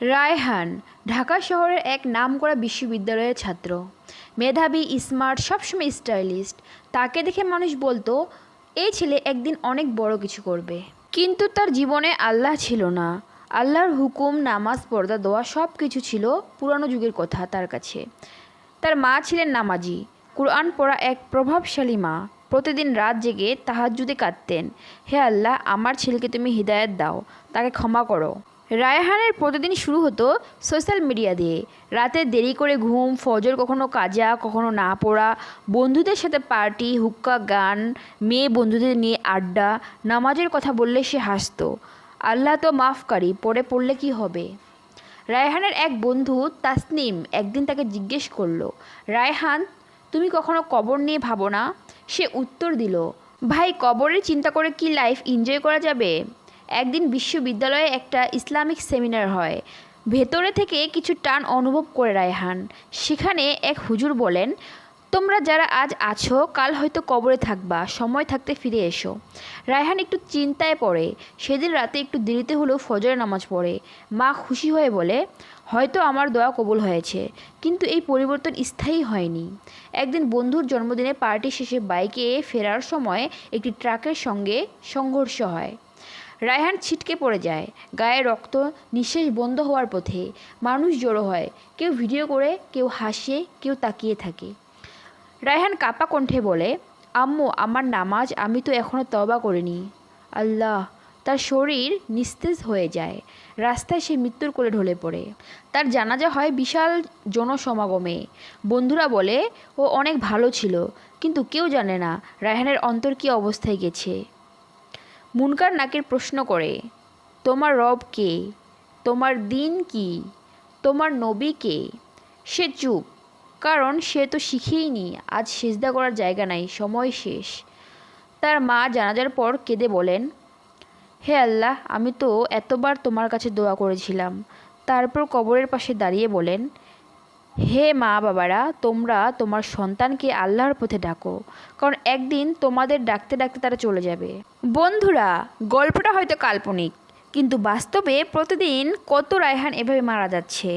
রায়হান, ঢাকা শহরের এক নামকরা বিশ্ববিদ্যালয়ের ছাত্র। মেধাবী স্মার্ট সবসময় স্টাইলিস্ট তাকে দেখে মানুষ বলতো, এই ছেলে একদিন অনেক বড় কিছু করবে। কিন্তু তার জীবনে আল্লাহ ছিল না। আল্লাহর হুকুম, নামাজ, পর্দা দেওয়া সব কিছু ছিল পুরানো যুগের কথা তার কাছে। তার মা ছিলেন নামাজি। কোরআন পড়া এক প্রভাবশালী মা। প্রতিদিন রাত জেগে তাহাজ্জুদে কাঁদতেন, হে আল্লাহ, আমার ছেলেকে তুমি হৃদায়ত দাও, তাকে ক্ষমা করো। রায়হানের প্রতিদিন শুরু হতো সোশ্যাল মিডিয়া দিয়ে। রাতে দেরি করে ঘুম, ফজর কখনো কাজা, কখনো না পড়া, বন্ধুদের সাথে পার্টি, হুক্কা, গান, মেয়ে বন্ধুদের নিয়ে আড্ডা, নামাজের কথা বললে সে হাসতো। আল্লাহ তো মাফকারী পড়ে পড়লে কি হবে? রায়হানের এক বন্ধু তাসনিম একদিন তাকে জিজ্ঞেস করল, রায়হান, তুমি কখনো কবর নিয়ে ভাবো না? সে উত্তর দিল, ভাই, কবরের চিন্তা করে কি লাইফ এনজয় করা যাবে? একদিন বিশ্ববিদ্যালয়ে একটা ইসলামিক সেমিনার হয়। ভেতরে থেকে কিছু টান অনুভব করে রায়হান। সেখানে এক হুজুর বলেন, তোমরা যারা আজ আছো, কাল হয়তো কবরে থাকবা, সময় থাকতে ফিরে এসো। রায়হান একটু চিন্তায় পড়ে। সেদিন রাতে একটু দেরিতে হলেও ফজরের নামাজ পড়ে। মা খুশি হয়ে বলে, হয়তো আমার দোয়া কবুল হয়েছে, কিন্তু এই পরিবর্তন স্থায়ী হয়নি। একদিন বন্ধুর জন্মদিনে পার্টি শেষে বাইকে ফেরার সময় একটি ট্রাকের সঙ্গে সংঘর্ষ হয়। রায়হান ছিটকে পড়ে যায়। গায়ে রক্ত নিঃশ্বাস বন্ধ হওয়ার পথে মানুষ জড়ো হয়। কেউ ভিডিও করে, কেউ হাসে, কেউ তাকিয়ে থাকে। রায়হান কাপা কণ্ঠে বলে, আম্মু, আমার নামাজ আমি তো এখনও তবা করিনি। আল্লাহ, তার শরীর নিস্তেজ হয়ে যায়। রাস্তায় সে মৃত্যুর কোলে ঢলে পড়ে। তার জানাজা হয় বিশাল জনসমাগমে। বন্ধুরা বলে, ও অনেক ভালো ছিল, কিন্তু কেউ জানে না রায়হানের অন্তর কী অবস্থায় গেছে। মুনকার নাকের প্রশ্ন করে, তোমার রব কে? তোমার দিন কি? তোমার নবী কে? সে চুপ, কারণ সে তো শিখেইনি, আজ সেজদা করার জায়গা নাই, সময় শেষ। তার মা জানাজার পর কেঁদে বলেন, হে আল্লাহ, আমি তো এতবার তোমার কাছে দোয়া করেছিলাম। তারপর কবরের পাশে দাঁড়িয়ে বলেন হে মা বাবারা, তোমরা তোমার সন্তানকে আল্লাহর পথে ডাকো, কারণ একদিন তোমাদের ডাকতে ডাকতে তারা চলে যাবে। বন্ধুরা, গল্পটা হয়তো কাল্পনিক, কিন্তু বাস্তবে প্রতিদিন কত রায়হান এভাবে মারা যাচ্ছে?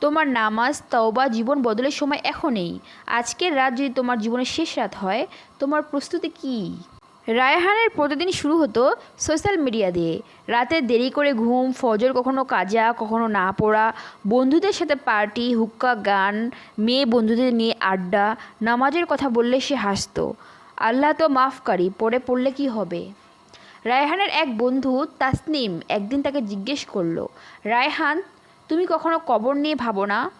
তোমার নামাজ, তওবা, জীবন বদলের সময় এখনই। আজকের রাত যদি তোমার জীবনের শেষ রাত হয়, তোমার প্রস্তুতি কী? রায়হানের প্রতিদিন শুরু হতো সোশ্যাল মিডিয়া দিয়ে। রাতে দেরি করে ঘুম, ফজর কখনো কাজা, কখনো না পড়া, বন্ধুদের সাথে পার্টি, হুক্কা, গান, মেয়ে বন্ধুদের নিয়ে আড্ডা, নামাজের কথা বললে সে হাসতো। আল্লাহ তো মাফকারী পড়ে পড়লে কি হবে? রায়হানের এক বন্ধু তাসনিম একদিন তাকে জিজ্ঞেস করল, রায়হান, তুমি কখনো কবর নিয়ে ভাবো না?